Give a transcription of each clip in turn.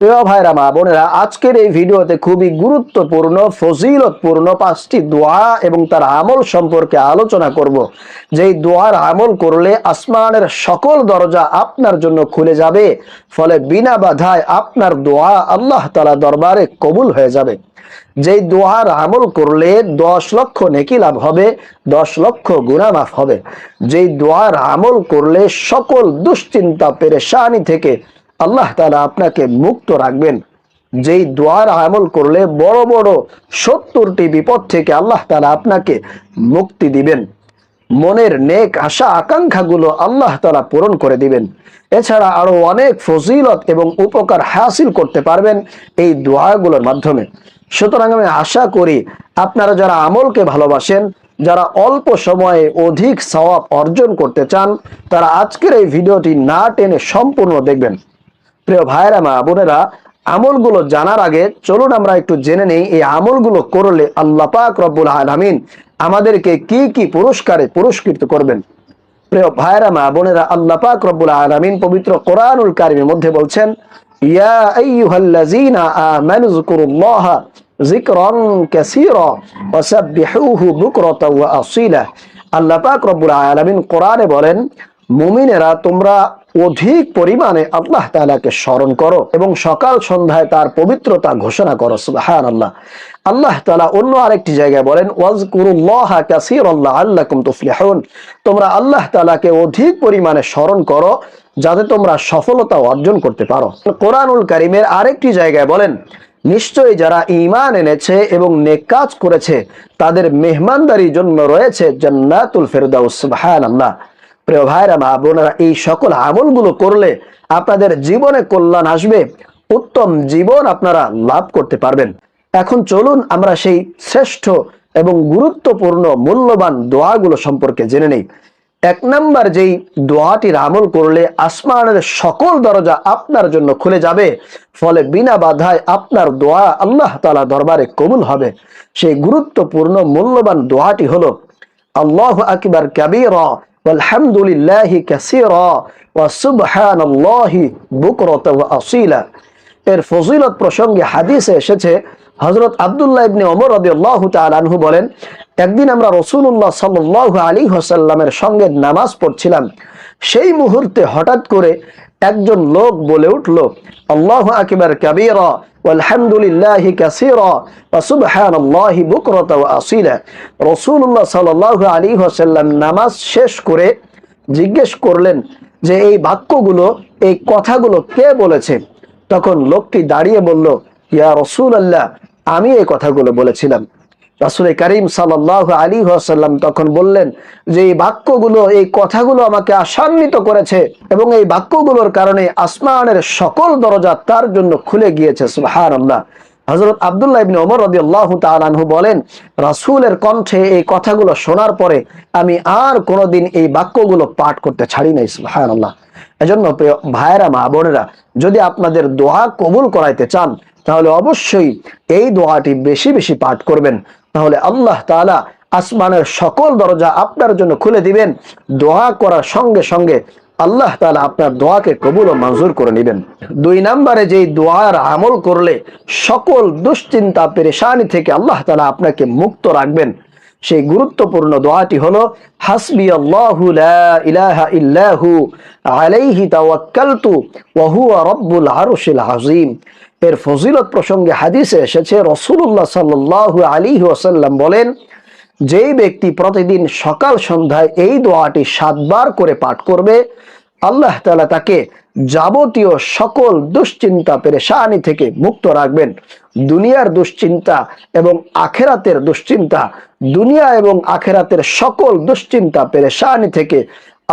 প্রিয় ভাইরা, মা বোনেরা, আজকের এই ভিডিওতে খুবই গুরুত্বপূর্ণ, ফজিলতপূর্ণ পাঁচটি দোয়া এবং তার আমল সম্পর্কে আলোচনা করব। যেই দোয়ার আমল করলে আসমানের সকল দরজা আপনার জন্য খুলে যাবে, ফলে বিনা বাধায় আপনার দোয়া আল্লাহ তালা দরবারে কবুল হয়ে যাবে। যেই দোয়ার আমল করলে দশ লক্ষ নেকি লাভ হবে, দশ লক্ষ গুণা মাফ হবে। যেই দোয়ার আমল করলে সকল দুশ্চিন্তা, পেরেশানি থেকে আল্লাহ তালা আপনাকে মুক্ত রাখবেন। যেই দোয়ার আমল করলে বড় বড় সত্তরটি বিপদ থেকে আল্লাহ তালা আপনাকে মুক্তি দিবেন। মনের নেক আশা আকাঙ্ক্ষাগুলো আল্লাহ তালা পূরণ করে দিবেন। এছাড়া আরও অনেক ফজিলত এবং উপকার হাসিল করতে পারবেন এই দোয়াগুলোর মাধ্যমে। সুতরাং আমি আশা করি আপনারা যারা আমলকে ভালোবাসেন, যারা অল্প সময়ে অধিক সওয়াব অর্জন করতে চান, তারা আজকের এই ভিডিওটি না টেনে সম্পূর্ণ দেখবেন। প্রিয় ভাইরা মা বোনেরা, আমলগুলো জানার আগে চলুন আমরা একটু জেনে নেই এই আমলগুলো করলে আল্লাহ পাক রব্বুল আলামিন আমাদেরকে কি কি পুরস্কারে পুরস্কৃত করবেন। প্রিয় ভাইরা মা বোনেরা, আল্লাহ পাক রব্বুল আলামিন পবিত্র কোরআনুল কারিমের মধ্যে বলছেন, ইয়া আইয়ুহাল্লাযীনা আমানু যকুরুল্লাহা যিকরান কাসীরা ওয়াসাব্বিহুহু বুকরাতাও ওয়া আসীলা। আল্লাহ পাক রব্বুল আলামিন কোরআনে বলেন, মুমিনেরা তোমরা অধিক পরিমাণে আল্লাহ তালাকে স্মরণ করো এবং সকাল সন্ধ্যায় তার পবিত্রতা ঘোষণা করো সুবহান আল্লাহ আল্লাহ তালা অন্য আরেকটি জায়গায় বলেন ওয়াজ ওয়াজকুরুল্লাহা কাসীরাল্লাহ আল্লাকুম তুফলিহুন। তোমরা আল্লাহ তালাকে অধিক পরিমাণে স্মরণ করো যাতে তোমরা সফলতা অর্জন করতে পারো। কোরআনুল কারিমের আরেকটি জায়গায় বলেন, নিশ্চয়ই যারা ঈমান এনেছে এবং নেক কাজ করেছে, তাদের মেহমানদারির জন্য রয়েছে জান্নাতুল ফেরদাউস, সুবহানাল্লাহ। প্রিয় ভাইরা, মা বোনেরা, এই সকল আমলগুলো করলে আপনাদের জীবনে কল্যাণ আসবে, উত্তম জীবন আপনারা লাভ করতে পারবেন। এখন চলুন আমরা সেই শ্রেষ্ঠ এবং গুরুত্বপূর্ণ মূল্যবান দোয়াগুলো সম্পর্কে জেনে নেই। এক নাম্বার যেই দোয়াটির আমল করলে আসমানের সকল দরজা আপনার জন্য খুলে যাবে, ফলে বিনা বাধায় আপনার দোয়া আল্লাহ তালা দরবারে কবুল হবে। সেই গুরুত্বপূর্ণ মূল্যবান দোয়াটি হলো, আল্লাহ আকবার কাবীর والحمد لله كثيرا وسبحان الله بكرة وأصيلا এর ফজিলত প্রসঙ্গে হাদিসে এসেছে হজরত আবদুল্লাহ ইবনে ওমর রাদিয়াল্লাহু তাআলা আনহু বলেন একদিন আমরা রাসূলুল্লাহ সাল্লাল্লাহু আলাইহি ওয়াসাল্লামের সঙ্গে নামাজ পড়ছিলাম সেই মুহূর্তে হঠাৎ করে একজন লোক বলে উঠল, আল্লাহু আকবার কাবীরা, ওয়ালহামদুলিল্লাহি কাসীরা সুবহানাল্লাহি বুকরাতা ওয়া আসীলা। রাসূলুল্লাহ সাল্লাল্লাহু আলাইহি ওয়াসাল্লাম নামাজ শেষ করে জিজ্ঞেস করলেন যে, এই বাক্যগুলো, এই কথাগুলো কে বলেছে? তখন লোকটি দাঁড়িয়ে বলল, ইয়া রসুল আল্লাহ আমি এই কথাগুলো বলেছিলাম। রাসুল করিম সাল্লাহ আলী সাল্লাম তখন বললেন যে এই বাক্যগুলো, এই কথাগুলো আমাকে আশান্বিত করেছে এবং এই বাক্যগুলোর কারণে আসমানের সকল দরজা তার জন্য খুলে গিয়েছে সুহান আল্লাহ হজরত আবদুল্লাহ ইবনে ওমর তাআলা আনহু বলেন, রাসূলের কণ্ঠে এই কথাগুলো শোনার পরে আমি আর কোনোদিন এই বাক্যগুলো পাঠ করতে ছাড়ি নাই, সুবহানাল্লাহ। এজন্য প্রিয় ভাইয়েরা, মা বোনেরা, যদি আপনাদের দোয়া কবুল করাইতে চান, তাহলে অবশ্যই এই দোয়াটি বেশি বেশি পাঠ করবেন। তাহলে আল্লাহ তাআলা আসমানের সকল দরজা আপনার জন্য খুলে দিবেন। দোয়া করার সঙ্গে সঙ্গে আল্লাহ তালা আপনার দোয়াকে কবুল ও মঞ্জুর করে নেবেন। দুই নম্বরে যেই দোয়ার আমল করলে সকল দুশ্চিন্তা, পেরেশানি থেকে আল্লাহ তালা আপনাকে মুক্ত রাখবেন। সেই গুরুত্বপূর্ণ দোয়াটি হলো, হাসবি আল্লাহু লা আলাইহি তাওয়াক্কালতু ওয়া হুয়া রাব্বুল আরশিল আযীম। এর ফজিলত প্রসঙ্গে হাদিসে এসেছে, রাসূলুল্লাহ সাল্লাল্লাহু আলাইহি ওয়াসাল্লাম বলেন, যেই ব্যক্তি প্রতিদিন সকাল সন্ধ্যায় এই দোয়াটি সাতবার করে পাঠ করবে, আল্লাহ তালা তাকে যাবতীয় সকল দুশ্চিন্তা পেরেশানি থেকে মুক্ত রাখবেন। দুনিয়ার দুশ্চিন্তা এবং আখেরাতের দুশ্চিন্তা, দুনিয়া এবং আখেরাতের সকল দুশ্চিন্তা পেরেশানি থেকে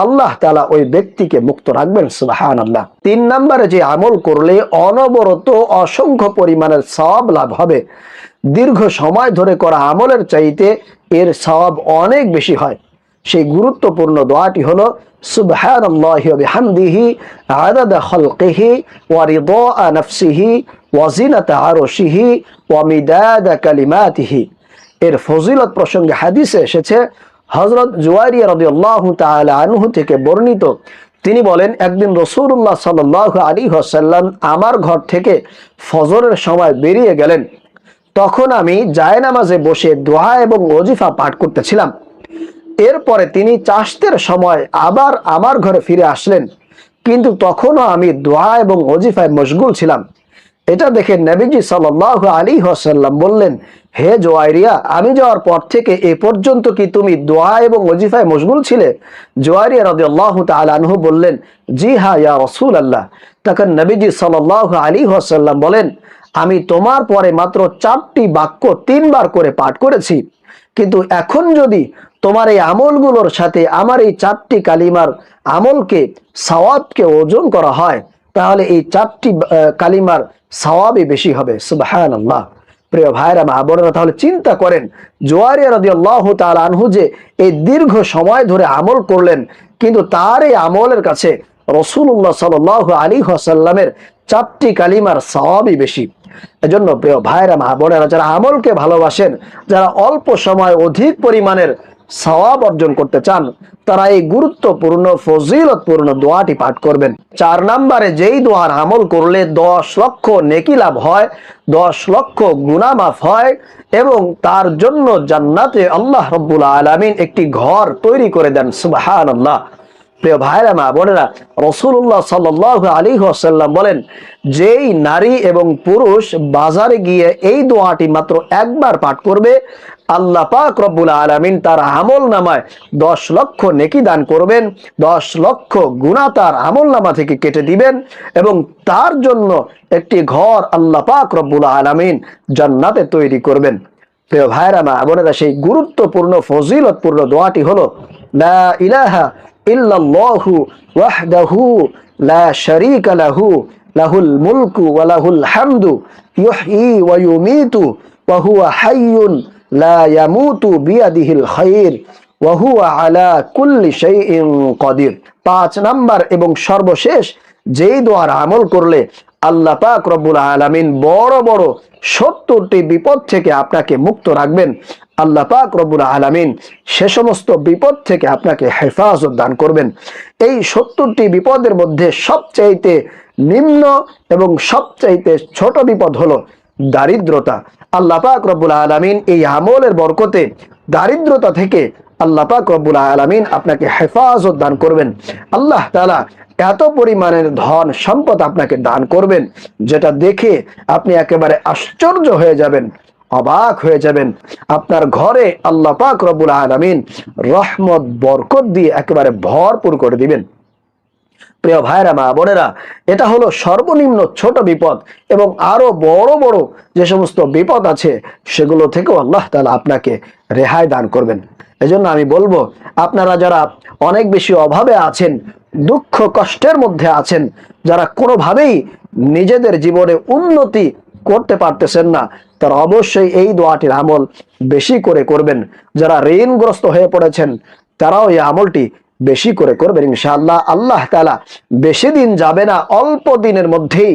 আল্লাহ তালা ওই ব্যক্তিকে মুক্ত রাখবেন সুবাহান আল্লাহ তিন নম্বরে যে আমল করলে অনবরত অসংখ্য পরিমাণের সব লাভ হবে। দীর্ঘ সময় ধরে করা আমলের চাইতে এর সওয়াব অনেক বেশি হয়। সেই গুরুত্বপূর্ণ দোয়াটি হলো কালিমাতিহি। এর ফজিলত প্রসঙ্গে হাদিসে এসেছে হযরত জুয়ারিয়া রাদিয়াল্লাহু তাআলা আনহু থেকে বর্ণিত। তিনি বলেন, একদিন রসুল্লাহ সাল আলী হাসাল্লাম আমার ঘর থেকে ফজরের সময় বেরিয়ে গেলেন। তখন আমি জায়নামাজে বসে দোহা এবং ওজিফা পাঠ করতেছিলাম। এরপরে তিনি চাষতের সময় আবার আমার ঘরে ফিরে আসলেন। কিন্তু তখনও আমি দোয়া এবং ওজিফায় মশগুল ছিলাম। এটা দেখে নবীজি সাল আলী হাসাল্লাম বললেন, হে জোয়াইরিয়া, আমি যাওয়ার পর থেকে এ পর্যন্ত কি তুমি দোয়া এবং ওজিফায় মশগুল ছিলে? জোয়াইরিয়া রদি আল্লাহ আনহু বললেন, জি হা, ইয়া রসুল আল্লাহ তখন নবীজি সাল আলী হাসাল্লাম বলেন, আমি তোমার পরে মাত্র চারটি বাক্য তিনবার করে পাঠ করেছি। কিন্তু এখন যদি তোমার এই আমলগুলোর সাথে আমার এই চারটি কালিমার আমলকে, সওয়াবকে ওজন করা হয় তাহলে এই চারটি কালিমার সওয়াবই বেশি হবে। সুবাহান আল্লাহ প্রিয় ভাইরা, মা বোনেরা, তাহলে চিন্তা করেন, জোয়ারিয়া রদি আল্লাহ তাল আনহু যে এই দীর্ঘ সময় ধরে আমল করলেন, কিন্তু তার এই আমলের কাছে রসুল্লাহ সাল আলী হাসাল্লামের চারটি কালিমার সওয়াবই বেশি। এজন্য প্রিয় ভাইরা, মা বোনেরা, যারা আমলকে ভালোবাসেন, যারা অল্প সময় অধিক পরিমাণের সওয়াব অর্জন করতে চান, তারা এই গুরুত্বপূর্ণ, ফজিলতপূর্ণ দোয়াটি পাঠ করবেন। চার নম্বরে যেই দোয়ার আমল করলে দশ লক্ষ নেকি লাভ হয়, দশ লক্ষ গুণামাফ হয় এবং তার জন্য জান্নাতে আল্লাহ রব্বুল আলামিন একটি ঘর তৈরি করে দেন সুবাহান আল্লাহ প্রিয় ভাইরা, মা বোনেরা রসুল্লাহ সাল্লাহ আলী আসাল্লাম বলেন, যেই নারী এবং পুরুষ বাজারে গিয়ে এই দোয়াটি মাত্র একবার পাঠ করবে আল্লাহ পাক রব্বুল আলমিন তার আমল নামায় দশ লক্ষ নেকি দান করবেন, দশ লক্ষ গুণা তার আমল নামা থেকে কেটে দিবেন এবং তার জন্য একটি ঘর আল্লাহ পাক রব্বুল আলমিন জান্নাতে তৈরি করবেন। প্রিয় ভাইরা মা বোনেরা, সেই গুরুত্বপূর্ণ, ফজিলতপূর্ণ দোয়াটি হলো, লা ইলাহা ইল্লাল্লাহু ওয়াহদাহু লা শারীকা লাহু, লাহুল মুলকু ওয়া লাহুল হামদু, ইউহয়ি ওয়া ইউমীতু, ওয়া হুয়া হাইয়ুন লা ইয়ামুতু বিয়াদিহিল খায়র আলা কুল্লি শাইইন কাদির। পাঁচ নাম্বার এবং সর্বশেষ, যেই দোয়ার আমল করলে আল্লাহ পাক রব্বুল আলামিন বড় বড় সত্তরটি বিপদ থেকে আপনাকে মুক্ত রাখবেন। আল্লাহ পাক রব্বুল আলামিন সে সমস্ত বিপদ থেকে আপনাকে হেফাজত দান করবেন। এই সত্তরটি বিপদের মধ্যে সবচাইতে নিম্ন এবং সবচাইতে ছোট বিপদ হলো দারিদ্রতা। আল্লাহ পাক রব্বুল আলামিন এই আমলের বরকতে দারিদ্রতা থেকে আল্লাহ পাক রব্বুল আলামিন আপনাকে হেফাজত দান করবেন। আল্লাহ তালা এত পরিমাণের ধন সম্পদ আপনাকে দান করবেন, যেটা দেখে আপনি একেবারে আশ্চর্য হয়ে যাবেন, অবাক হয়ে যাবেন। আপনার ঘরে আল্লাহ পাক রব্বুল আলামিন রহমত, বরকত দিয়ে একেবারে ভরপুর করে দিবেন। প্রিয় ভাইরা, মা বোনেরা, এটা হলো সর্বনিম্ন ছোট বিপদ এবং আরও বড় বড় যে সমস্ত বিপদ আছে, সেগুলো থেকেও আল্লাহ তাআলা আপনাকে রেহাই দান করবেন। এজন্য আমি বলব, আপনারা যারা অনেক বেশি অভাবে আছেন, দুঃখ কষ্টের মধ্যে আছেন, যারা কোনোভাবেই নিজেদের জীবনে উন্নতি করতে পারতেছেন না, তারা অবশ্যই এই দোয়াটির আমল বেশি করে করবেন। যারা ঋণগ্রস্ত হয়ে পড়েছেন, তারাও এই আমলটি বেশি করে করবেন। ইনশাআল্লাহ আল্লাহ তাআলা বেশি দিন যাবে না, অল্প দিনের মধ্যেই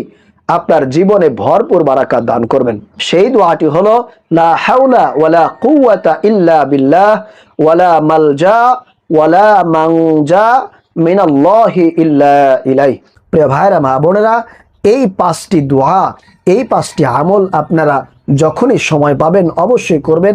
আপনার জীবনে ভরপুর বারাকাত দান করবেন। সেই দোয়াটি হলো, লা হাওলা ওয়ালা ইল্লা ওয়ালা মালজা ওয়ালা মিনাল্লাহি ইল্লা ইলাই প্রিয় ভাইরা, মা বোনেরা, এই পাঁচটি দোয়া, এই পাঁচটি আমল আপনারা যখনই সময় পাবেন অবশ্যই করবেন।